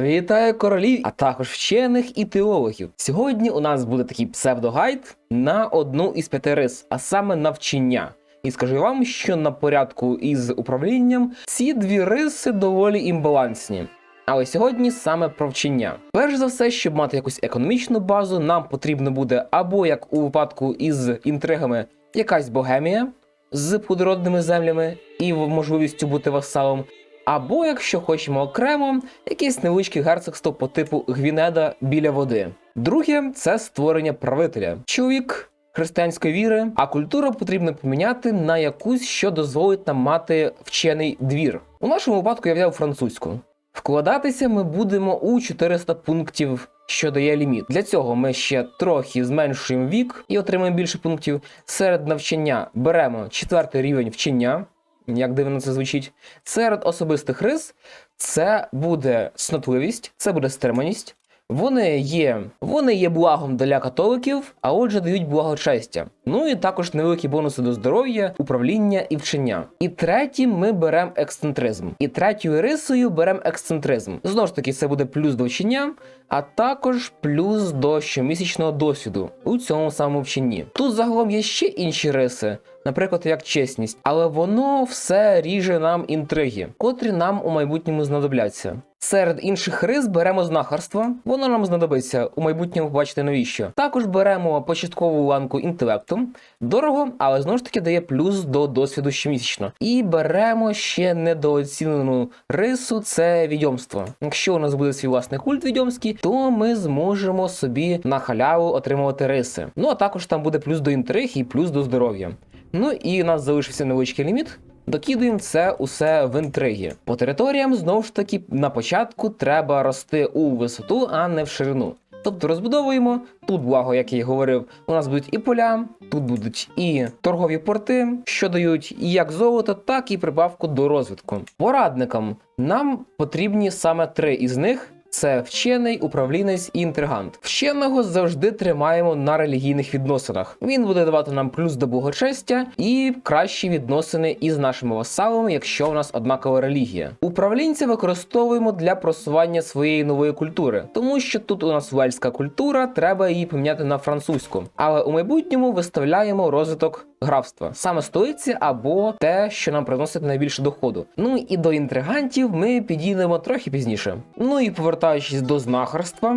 Вітаю королів, а також вчених і теологів. Сьогодні у нас буде такий псевдогайд на одну із п'яти рис, а саме навчання. І скажу вам, що на порядку із управлінням ці дві риси доволі імбалансні. Але сьогодні саме про вчення. Перш за все, щоб мати якусь економічну базу, нам потрібно буде або як у випадку із інтригами, якась богемія з плодородними землями і можливістю бути васалом, або, якщо хочемо окремо, якесь невеличке герцогство по типу Гвінеда біля води. Друге це створення правителя. Чоловік християнської віри, а культуру потрібно поміняти на якусь, що дозволить нам мати вчений двір. У нашому випадку я взяв французьку. Вкладатися ми будемо у 400 пунктів, що дає ліміт. Для цього ми ще трохи зменшуємо вік і отримаємо більше пунктів. Серед навчання беремо четвертий рівень вчення, як дивно це звучить. Серед особистих рис це буде снотливість, це буде стриманість. Вони є, вони є благом для католиків, а отже дають благочестя. Ну і також невеликі бонуси до здоров'я, управління і вчення. І третім ми беремо ексцентризм. І третьою рисою беремо ексцентризм. Знову ж таки, це буде плюс до вчення, а також плюс до щомісячного досвіду у цьому самому вченні. Тут загалом є ще інші риси. Наприклад, як чесність, але воно все ріже нам інтриги, котрі нам у майбутньому знадобляться. Серед інших рис беремо знахарство, воно нам знадобиться у майбутньому побачите навіщо. Також беремо початкову ланку інтелекту, дорого, але знову ж таки дає плюс до досвіду щомісячно. І беремо ще недооцінену рису це відьомство. Якщо у нас буде свій власний культ відьомський, то ми зможемо собі на халяву отримувати риси. Ну а також там буде плюс до інтриг і плюс до здоров'я. Ну і у нас залишився невеличкий ліміт. Докидуємо це усе в інтриги. По територіям знову ж таки на початку треба рости у висоту, а не в ширину. Тобто розбудовуємо тут, благо, як я і говорив, у нас будуть і поля, тут будуть і торгові порти, що дають як золото, так і прибавку до розвитку. Порадникам нам потрібні саме три із них. Це вчений, управлінець і інтригант. Вченого завжди тримаємо на релігійних відносинах. Він буде давати нам плюс до благочестя і кращі відносини із нашими васалами, якщо у нас однакова релігія. Управлінця використовуємо для просування своєї нової культури, тому що тут у нас вельська культура, треба її поміняти на французьку. Але у майбутньому виставляємо розвиток графства, саме столиці або те, що нам приносить найбільше доходу. Ну і до інтригантів ми підійдемо трохи пізніше. Ну і повертаючись до знахарства.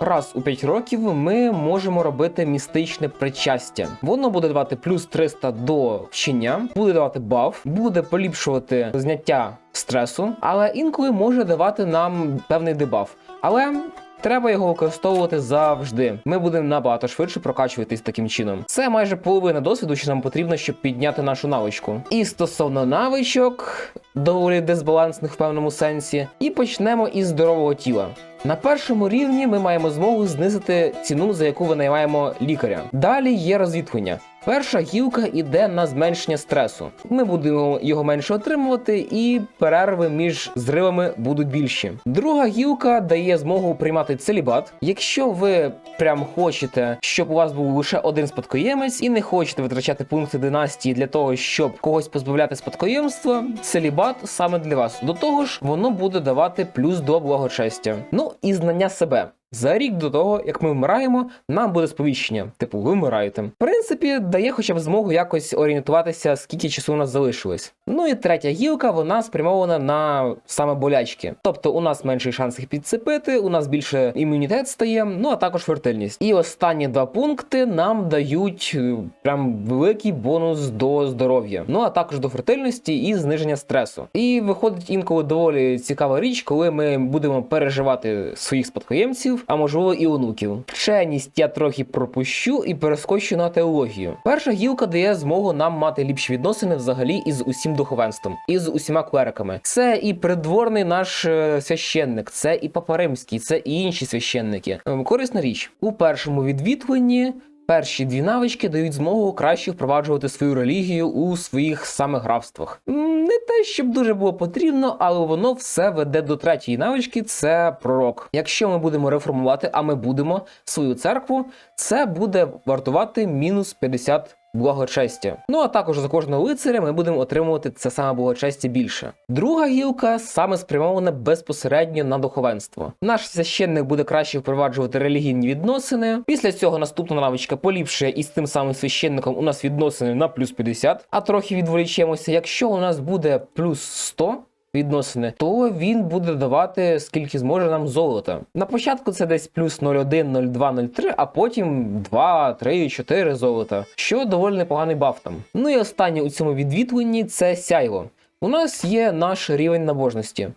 Раз у 5 років ми можемо робити містичне причастя. Воно буде давати плюс 300 до вчення, буде давати баф, буде поліпшувати зняття стресу, але інколи може давати нам певний дебаф. Але Треба його використовувати завжди. Ми будемо набагато швидше прокачуватись таким чином. Це майже половина досвіду, що нам потрібно, щоб підняти нашу навичку. І стосовно навичок, доволі дисбалансних в певному сенсі, і почнемо із здорового тіла. На першому рівні ми маємо змогу знизити ціну, за яку винаймаємо лікаря. Далі є розвідування. Перша гілка йде на зменшення стресу. Ми будемо його менше отримувати, і перерви між зривами будуть більші. Друга гілка дає змогу приймати целібат. Якщо ви прям хочете, щоб у вас був лише один спадкоємець, і не хочете витрачати пункти династії для того, щоб когось позбавляти спадкоємства, целібат саме для вас. До того ж, воно буде давати плюс до благочестя. Ну і знання себе. За рік до того, як ми вмираємо, нам буде сповіщення, типу, ви вмираєте. В принципі, дає хоча б змогу якось орієнтуватися, скільки часу у нас залишилось. Ну і третя гілка, вона спрямована на саме болячки. Тобто у нас менший шанс їх підцепити, у нас більше імунітет стає, ну а також фертильність. І останні два пункти нам дають е, прям великий бонус до здоров'я, ну а також до фертильності і зниження стресу. І виходить інколи доволі цікава річ, коли ми будемо переживати своїх спадкоємців а можливо і онуків. Вченість я трохи пропущу і перескочу на теологію. Перша гілка дає змогу нам мати ліпші відносини взагалі із усім духовенством, із усіма клериками. Це і придворний наш е, священник, це і папа римський, це і інші священники. Ем, Корисна річ у першому відвідуванні. Перші дві навички дають змогу краще впроваджувати свою релігію у своїх саме графствах. Не те, щоб дуже було потрібно, але воно все веде до третьої навички це пророк. Якщо ми будемо реформувати, а ми будемо свою церкву, це буде вартувати мінус 50 благочестя. Ну а також за кожного лицаря ми будемо отримувати це саме благочестя більше. Друга гілка саме спрямована безпосередньо на духовенство. Наш священник буде краще впроваджувати релігійні відносини. Після цього наступна навичка поліпшує із тим самим священником у нас відносини на плюс 50, а трохи відволічемося. Якщо у нас буде плюс 100, відносини, то він буде давати скільки зможе нам золота. На початку це десь плюс 0,1, 0,2, 0,3, а потім 2, 3, 4 золота, що доволі непоганий баф там. Ну і останнє у цьому відвітленні це сяйво. У нас є наш рівень набожності.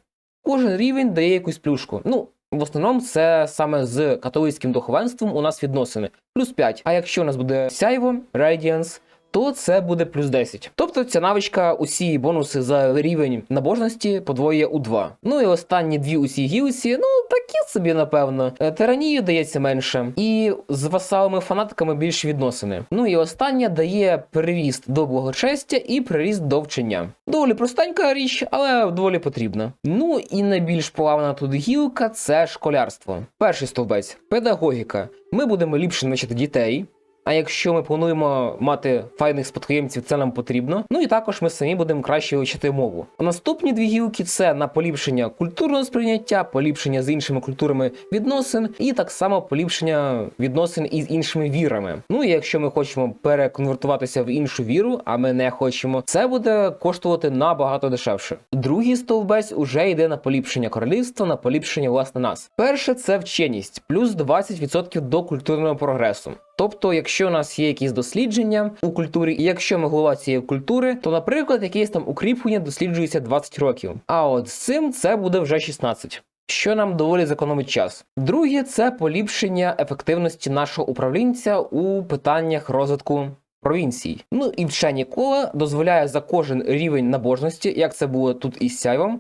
Кожен рівень дає якусь плюшку. Ну, в основному це саме з католицьким духовенством у нас відносини. Плюс 5. А якщо у нас буде сяйво, Radiance, то це буде плюс 10. Тобто ця навичка усі бонуси за рівень набожності подвоює у 2. Ну і останні дві усі гілці, ну такі собі, напевно. Е, Тиранію дається менше, і з васалими фанатиками більше відносини. Ну і останнє дає переріст до благочестя і переріст до вчення. Доволі простенька річ, але доволі потрібна. Ну і найбільш плавна тут гілка це школярство. Перший стовбець педагогіка. Ми будемо ліпше навчати дітей. А якщо ми плануємо мати файних спадкоємців, це нам потрібно. Ну і також ми самі будемо краще вивчати мову. Наступні дві гілки це на поліпшення культурного сприйняття, поліпшення з іншими культурами відносин, і так само поліпшення відносин із іншими вірами. Ну і якщо ми хочемо переконвертуватися в іншу віру, а ми не хочемо, це буде коштувати набагато дешевше. Другий стовбець уже йде на поліпшення королівства, на поліпшення власне нас. Перше це вченість, плюс 20% до культурного прогресу. Тобто, якщо у нас є якісь дослідження у культурі, і якщо ми голова цієї культури, то, наприклад, якесь там укріплення досліджується 20 років. А от з цим це буде вже 16. Що нам доволі зекономить час. Друге, це поліпшення ефективності нашого управлінця у питаннях розвитку провінцій. Ну і вчені кола дозволяє за кожен рівень набожності, як це було тут із сяйвом,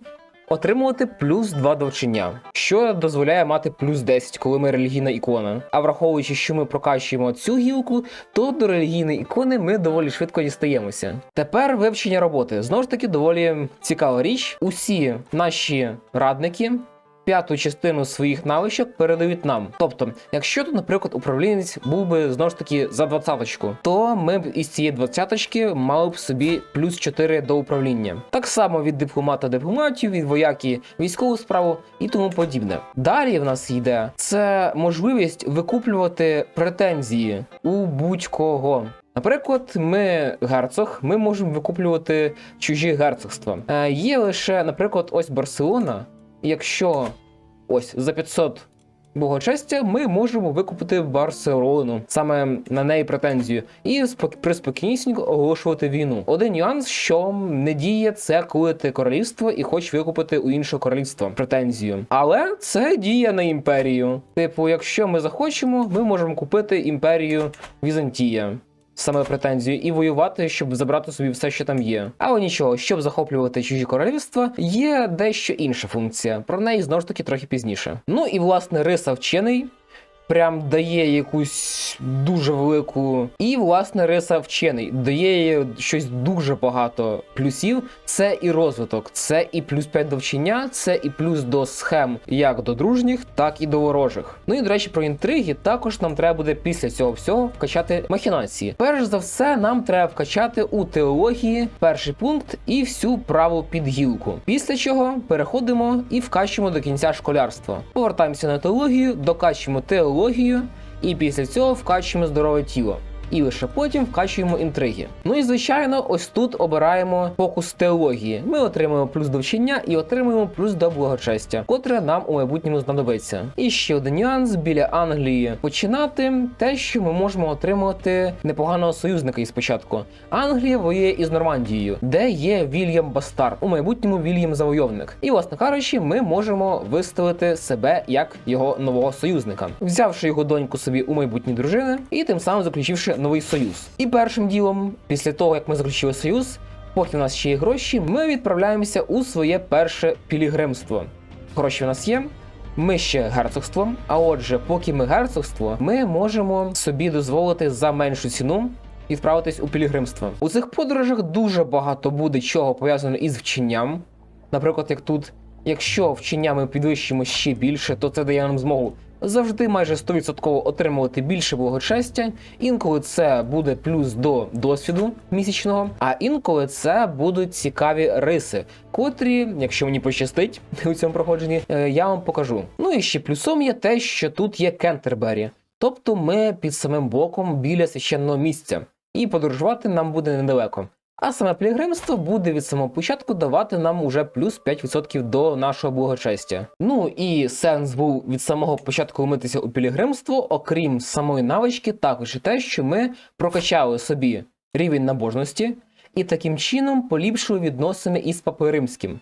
отримувати плюс 2 до вчення, що дозволяє мати плюс 10, коли ми релігійна ікона. А враховуючи, що ми прокачуємо цю гілку, то до релігійної ікони ми доволі швидко дістаємося. Тепер вивчення роботи знову ж таки доволі цікава річ. Усі наші радники. П'яту частину своїх навичок передають нам. Тобто, якщо тут, наприклад, управлінець був би знову ж таки за двадцяточку, то ми б із цієї двадцяточки мали б собі плюс 4 до управління. Так само від дипломата дипломатів, від вояки військову справу і тому подібне. Далі в нас йде це можливість викуплювати претензії у будь-кого. Наприклад, ми герцог, ми можемо викуплювати чужі герцогства. Е, є лише, наприклад, ось Барселона. Якщо ось за 500 благочестя, ми можемо викупити Барселону, саме на неї претензію, і спок- приспокійнісінько оголошувати війну. Один нюанс, що не діє, це коли ти королівство і хочеш викупити у іншого королівства претензію. Але це діє на імперію. Типу, якщо ми захочемо, ми можемо купити імперію Візантія саме претензію і воювати, щоб забрати собі все, що там є. Але нічого, щоб захоплювати чужі королівства, є дещо інша функція. Про неї знову ж таки трохи пізніше. Ну і власне риса вчений. Прям дає якусь дуже велику. І, власне, риса вчений дає щось дуже багато плюсів. Це і розвиток, це і плюс 5 до вчення, це і плюс до схем як до дружніх, так і до ворожих. Ну і до речі, про інтриги також нам треба буде після цього всього вкачати махінації. Перш за все, нам треба вкачати у теології перший пункт і всю праву підгілку. Після чого переходимо і вкачуємо до кінця школярства. Повертаємося на теологію, докачуємо теологію, і після цього вкачуємо здорове тіло. І лише потім вкачуємо інтриги. Ну і звичайно, ось тут обираємо фокус теології. Ми отримуємо плюс до вчення і отримуємо плюс до благочестя, котре нам у майбутньому знадобиться. І ще один нюанс біля Англії починати те, що ми можемо отримати непоганого союзника із початку. Англія воює із Нормандією, де є Вільям Бастар, у майбутньому Вільям Завойовник. І, власне кажучи, ми можемо виставити себе як його нового союзника, взявши його доньку собі у майбутні дружини і тим самим заключивши новий союз. І першим ділом, після того як ми заключили союз, поки в нас ще є гроші, ми відправляємося у своє перше пілігримство. Гроші в нас є. Ми ще герцогство. А отже, поки ми герцогство, ми можемо собі дозволити за меншу ціну відправитись у пілігримство. У цих подорожах дуже багато буде чого пов'язано із вченням. Наприклад, як тут, якщо вчення ми підвищимо ще більше, то це дає нам змогу завжди майже 100% отримувати більше благочестя. Інколи це буде плюс до досвіду місячного, а інколи це будуть цікаві риси, котрі, якщо мені пощастить у цьому проходженні, е, я вам покажу. Ну і ще плюсом є те, що тут є Кентербері. Тобто ми під самим боком біля священного місця, і подорожувати нам буде недалеко. А саме пілігримство буде від самого початку давати нам уже плюс 5% до нашого благочестя. Ну і сенс був від самого початку митися у пілігримство, окрім самої навички, також і те, що ми прокачали собі рівень набожності і таким чином поліпшили відносини із Папою Римським.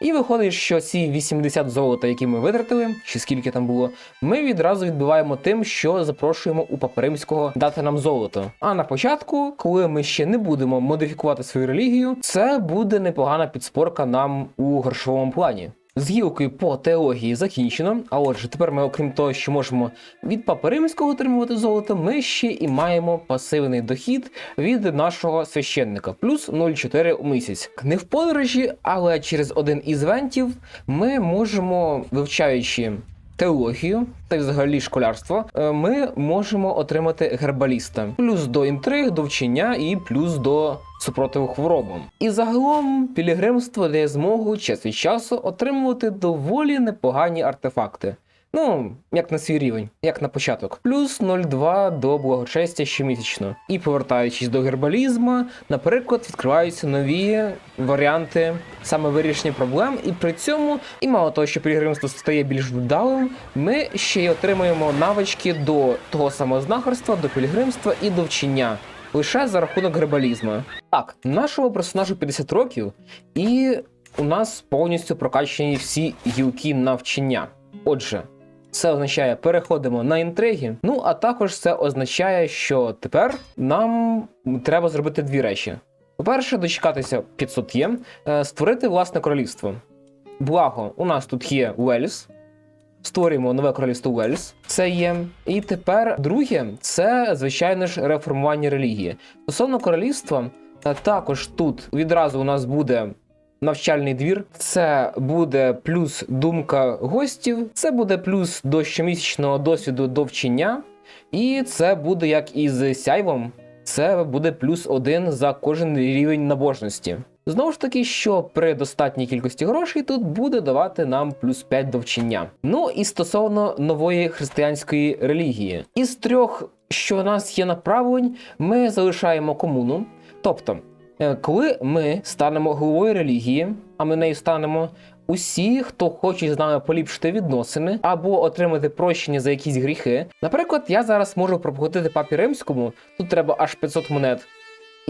І виходить, що ці 80 золота, які ми витратили, чи скільки там було, ми відразу відбиваємо тим, що запрошуємо у Паперимського дати нам золото. А на початку, коли ми ще не будемо модифікувати свою релігію, це буде непогана підспорка нам у грошовому плані. З гілкою по теології закінчено. А отже, тепер ми, окрім того, що можемо від Папи Римського отримувати золото, ми ще і маємо пасивний дохід від нашого священника, плюс 0,4 у місяць. Не в подорожі, але через один із вентів ми можемо, вивчаючи теологію та взагалі школярство, е, ми можемо отримати гербаліста, плюс до інтриг, до вчення і плюс до супротиву хворобам. І загалом пілігримство дає змогу час від часу отримувати доволі непогані артефакти. Ну, як на свій рівень, як на початок, плюс 0,2 до благочестя щомісячно. І повертаючись до гербалізму, наприклад, відкриваються нові варіанти саме вирішення проблем, і при цьому, і мало того, що пілігримство стає більш вдалим, ми ще й отримуємо навички до того самого знахарства, до пілігримства і до вчення. Лише за рахунок гербалізму. Так, нашому персонажу 50 років, і у нас повністю прокачані всі гілки навчання. Отже, це означає, переходимо на інтриги. Ну а також це означає, що тепер нам треба зробити дві речі. По-перше, дочекатися 500 є, е, створити власне королівство. Благо, у нас тут є Уельс. Створюємо нове королівство Уельс. Це є. І тепер друге, це звичайно ж реформування релігії. Стосовно королівства, е, також тут відразу у нас буде навчальний двір. Це буде плюс думка гостів, це буде плюс до щомісячного досвіду до вчення, і це буде як із сяйвом. Це буде плюс один за кожен рівень набожності. Знову ж таки, що при достатній кількості грошей тут буде давати нам плюс 5 до вчення. Ну і стосовно нової християнської релігії, із трьох, що у нас є направлень, ми залишаємо комуну. Тобто, Коли ми станемо головою релігії, а ми нею станемо, усі, хто хоче з нами поліпшити відносини або отримати прощення за якісь гріхи. Наприклад, я зараз можу пропустити папі римському, тут треба аж 500 монет.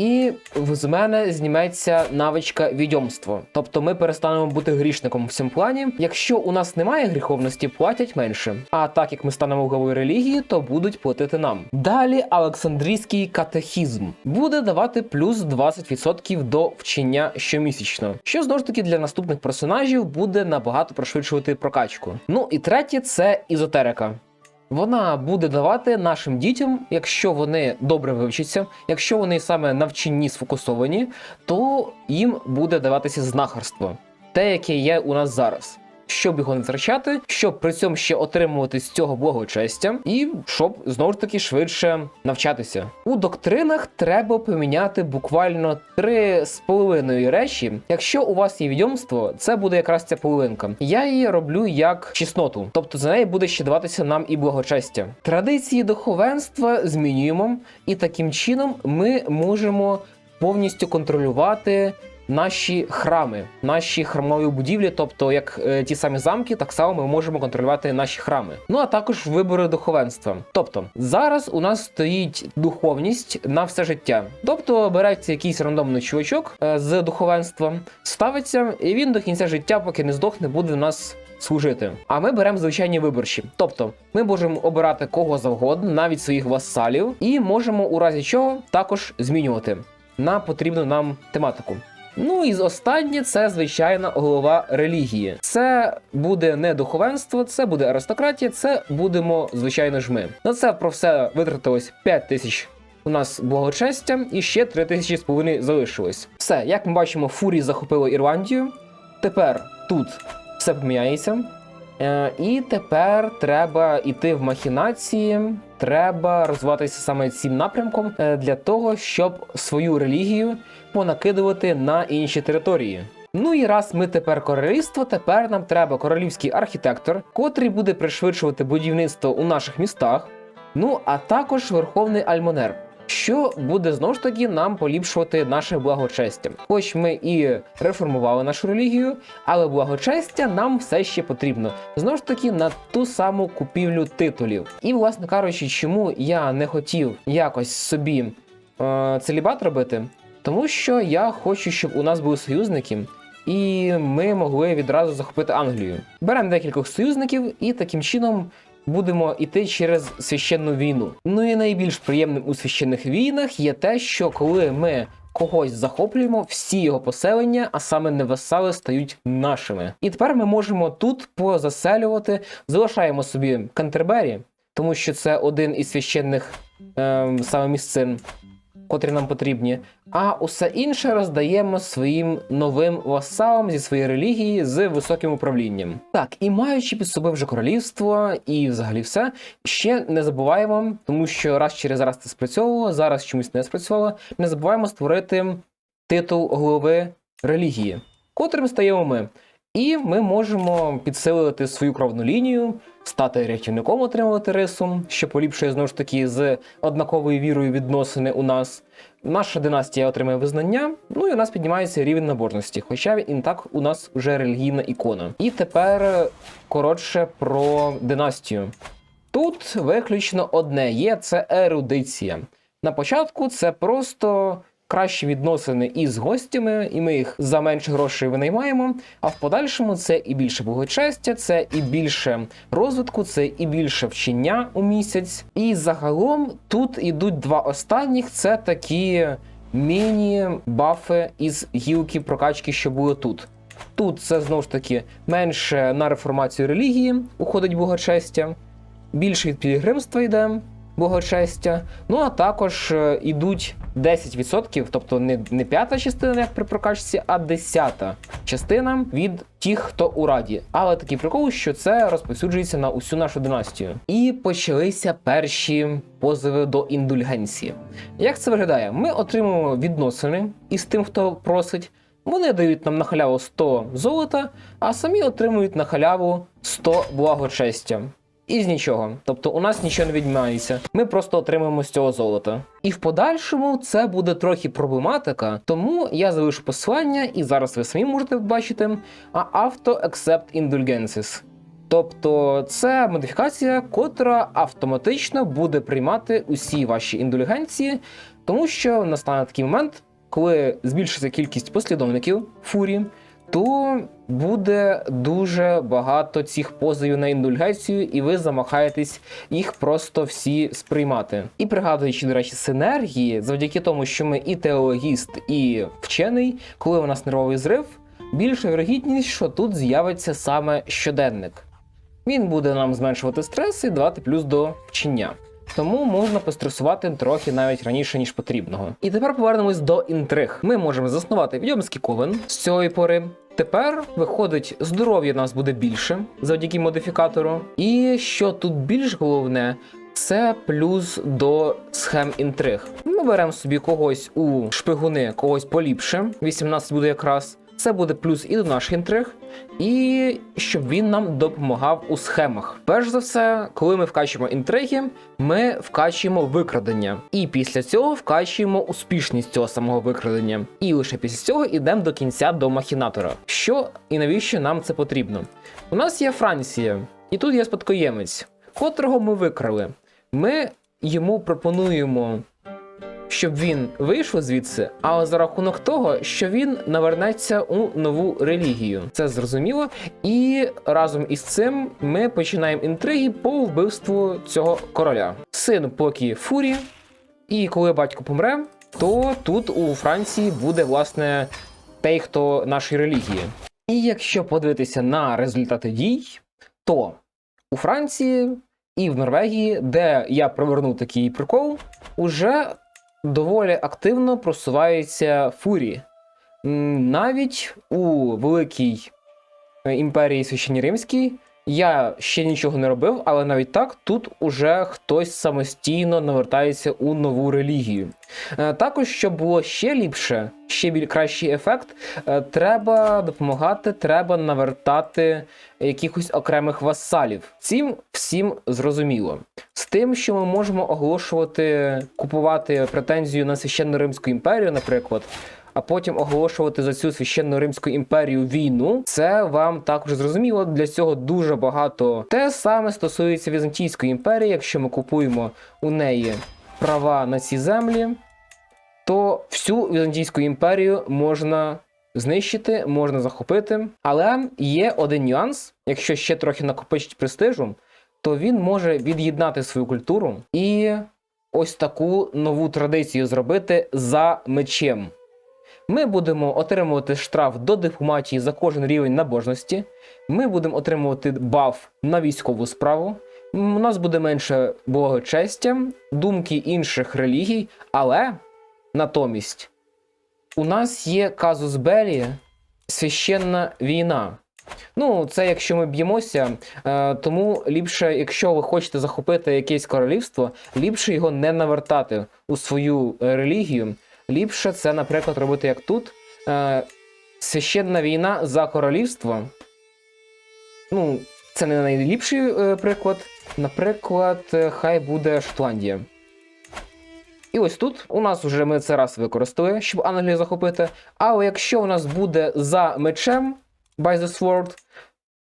І з мене зніметься навичка відьомство. Тобто ми перестанемо бути грішником в цьому плані. Якщо у нас немає гріховності, платять менше. А так як ми станемо главою релігії, то будуть платити нам. Далі Олександрійський катехізм буде давати плюс 20% до вчення щомісячно, що знову ж таки для наступних персонажів буде набагато пришвидшувати прокачку. Ну і третє це ізотерика. Вона буде давати нашим дітям, якщо вони добре вивчаться, якщо вони саме навчені сфокусовані, то їм буде даватися знахарство, те, яке є у нас зараз. Щоб його не втрачати, щоб при цьому ще отримувати з цього благочестя, і щоб знову ж таки швидше навчатися. У доктринах треба поміняти буквально три з половиною речі. Якщо у вас є відьомство, це буде якраз ця половинка. Я її роблю як чесноту, тобто за неї буде ще даватися нам і благочестя. Традиції духовенства змінюємо, і таким чином ми можемо повністю контролювати наші храми, наші храмові будівлі, тобто як е, ті самі замки, так само ми можемо контролювати наші храми. Ну а також вибори духовенства. Тобто зараз у нас стоїть духовність на все життя. Тобто береться якийсь рандомний чувачок е, з духовенства, ставиться, і він до кінця життя, поки не здохне, буде в нас. Служити, а ми беремо звичайні виборчі. Тобто ми можемо обирати кого завгодно, навіть своїх васалів, і можемо у разі чого також змінювати на потрібну нам тематику. Ну і останнє це звичайна голова релігії. Це буде не духовенство, це буде аристократія, це будемо звичайно ж ми. На це про все витратилось 5 тисяч. У нас благочестя і ще 3 тисячі з половиною залишилось. Все, як ми бачимо, фурі захопило Ірландію. Тепер тут все поміняється. Е, і тепер треба йти в махінації, треба розвиватися саме цим напрямком е, для того, щоб свою релігію понакидувати на інші території. Ну і раз ми тепер королівство, тепер нам треба королівський архітектор, котрий буде пришвидшувати будівництво у наших містах. Ну а також верховний альмонер, що буде знову ж таки нам поліпшувати наше благочестя. Хоч ми і реформували нашу релігію, але благочестя нам все ще потрібно. Знову ж таки, на ту саму купівлю титулів. І, власне кажучи, чому я не хотів якось собі е, целібат робити, тому що я хочу, щоб у нас були союзники. І ми могли відразу захопити Англію. Беремо декількох союзників і таким чином будемо йти через священну війну. Ну і найбільш приємним у священних війнах є те, що коли ми когось захоплюємо, всі його поселення, а саме невесали, стають нашими. І тепер ми можемо тут позаселювати, залишаємо собі Кантербері, тому що це один із священних ем, саме місцин. Котрі нам потрібні, а усе інше роздаємо своїм новим васалам зі своєї релігії з високим управлінням. Так, і маючи під собою вже королівство і взагалі все, ще не забуваємо, тому що раз через раз це спрацьовувало, зараз чомусь не спрацьовувало. Не забуваємо створити титул голови релігії, котрим стаємо ми. І ми можемо підсилити свою кровну лінію, стати рятівником, отримувати рису, що поліпшує знову ж таки з однаковою вірою відносини у нас. Наша династія отримує визнання, ну і у нас піднімається рівень набожності, хоча він і так у нас вже релігійна ікона. І тепер коротше про династію. Тут виключно одне є це ерудиція. На початку це просто кращі відносини із гостями, і ми їх за менше грошей винаймаємо. А в подальшому це і більше благочестя, це і більше розвитку, це і більше вчення у місяць. І загалом тут ідуть два останніх це такі міні-бафи із гілки прокачки, що були тут. Тут це знову ж таки менше на реформацію релігії уходить благочестя, більше від пілігримства йде благочестя. Ну а також е, ідуть 10%, тобто не, не п'ята частина, як при прокачці, а десята частина від тих, хто у раді. Але такий прикол, що це розповсюджується на усю нашу династію. І почалися перші позови до індульгенції. Як це виглядає? Ми отримуємо відносини із тим, хто просить. Вони дають нам на халяву 100 золота, а самі отримують на халяву 100 благочестя. Із нічого. Тобто у нас нічого не віднімається. Ми просто отримуємо з цього золота. І в подальшому це буде трохи проблематика, тому я залишу посилання, і зараз ви самі можете бачити. А Auto Accept Indulgences. Тобто це модифікація, котра автоматично буде приймати усі ваші індульгенції, тому що настане такий момент, коли збільшиться кількість послідовників фурі, то буде дуже багато цих позовів на індульгацію, і ви замахаєтесь їх просто всі сприймати. І пригадуючи, до речі, синергії, завдяки тому, що ми і теологіст, і вчений, коли у нас нервовий зрив, більша вірогідність, що тут з'явиться саме щоденник. Він буде нам зменшувати стрес і давати плюс до вчення. Тому можна постресувати трохи навіть раніше, ніж потрібного. І тепер повернемось до інтриг. Ми можемо заснувати відьомський ковен з цієї пори. Тепер виходить, здоров'я нас буде більше завдяки модифікатору. І що тут більш головне, це плюс до схем інтриг. Ми беремо собі когось у шпигуни, когось поліпше. 18 буде якраз. Це буде плюс і до наших інтриг, і щоб він нам допомагав у схемах. Перш за все, коли ми вкачуємо інтриги, ми вкачуємо викрадення, і після цього вкачуємо успішність цього самого викрадення. І лише після цього йдемо до кінця до махінатора. Що і навіщо нам це потрібно? У нас є Франція, і тут є спадкоємець, котрого ми викрали. Ми йому пропонуємо щоб він вийшов звідси, але за рахунок того, що він навернеться у нову релігію. Це зрозуміло. І разом із цим ми починаємо інтриги по вбивству цього короля. Син поки фурі, і коли батько помре, то тут у Франції буде власне той, хто нашої релігії. І якщо подивитися на результати дій, то у Франції і в Норвегії, де я провернув такий прикол, уже доволі активно просуваються фурі. Навіть у великій е, імперії Священні Римській Я ще нічого не робив, але навіть так тут уже хтось самостійно навертається у нову релігію. Е, Також, щоб було ще ліпше, ще біль кращий ефект, е, треба допомагати, треба навертати якихось окремих васалів. Цим всім зрозуміло. З тим, що ми можемо оголошувати, купувати претензію на священну Римську імперію, наприклад. А потім оголошувати за цю священну Римську імперію війну, це вам також зрозуміло. Для цього дуже багато. Те саме стосується Візантійської імперії. Якщо ми купуємо у неї права на ці землі, то всю Візантійську імперію можна знищити, можна захопити. Але є один нюанс: якщо ще трохи накопичить престижу, то він може від'єднати свою культуру і ось таку нову традицію зробити за мечем. Ми будемо отримувати штраф до дипломатії за кожен рівень набожності. Ми будемо отримувати баф на військову справу. У нас буде менше благочестя, думки інших релігій, але натомість у нас є казус белі священна війна. Ну, це якщо ми б'ємося, е, тому ліпше, якщо ви хочете захопити якесь королівство, ліпше його не навертати у свою е, релігію. Ліпше це, наприклад, робити як тут. Е, священна війна за королівство. Ну, це не найліпший е, приклад. Наприклад, е, хай буде Шотландія. І ось тут у нас вже ми це раз використали, щоб Англію захопити. Але якщо у нас буде за мечем by the sword,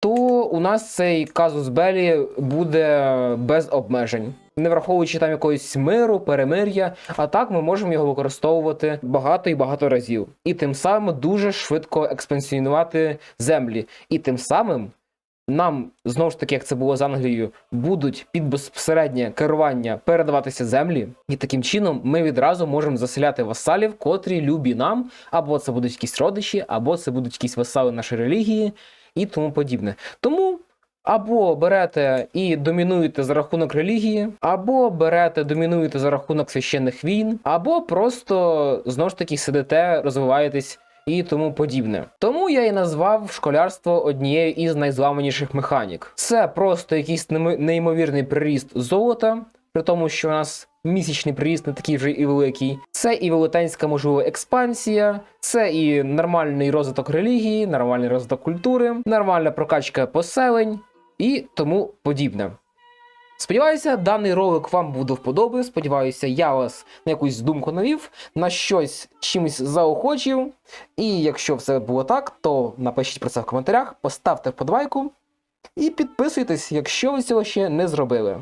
то у нас цей казус Белі буде без обмежень. Не враховуючи там якогось миру, перемир'я, а так ми можемо його використовувати багато і багато разів. І тим самим дуже швидко експансіонувати землі. І тим самим нам, знову ж таки, як це було з Англією, будуть під безпосереднє керування передаватися землі, і таким чином ми відразу можемо заселяти васалів, котрі любі нам, або це будуть якісь родичі, або це будуть якісь васали нашої релігії і тому подібне. Тому або берете і домінуєте за рахунок релігії, або берете, домінуєте за рахунок священних війн, або просто знову ж таки сидите, розвиваєтесь і тому подібне. Тому я і назвав школярство однією із найзламаніших механік. Це просто якийсь неймовірний приріст золота, при тому, що у нас місячний приріст не такий вже і великий. Це і велетенська можливо експансія, це і нормальний розвиток релігії, нормальний розвиток культури, нормальна прокачка поселень і тому подібне. Сподіваюся, даний ролик вам буде вподоби. Сподіваюся, я вас на якусь думку навів, на щось чимось заохочив. І якщо все було так, то напишіть про це в коментарях, поставте вподобайку і підписуйтесь, якщо ви цього ще не зробили.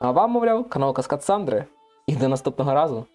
А вам, мовляв, канал Каскад Сандри. І до наступного разу.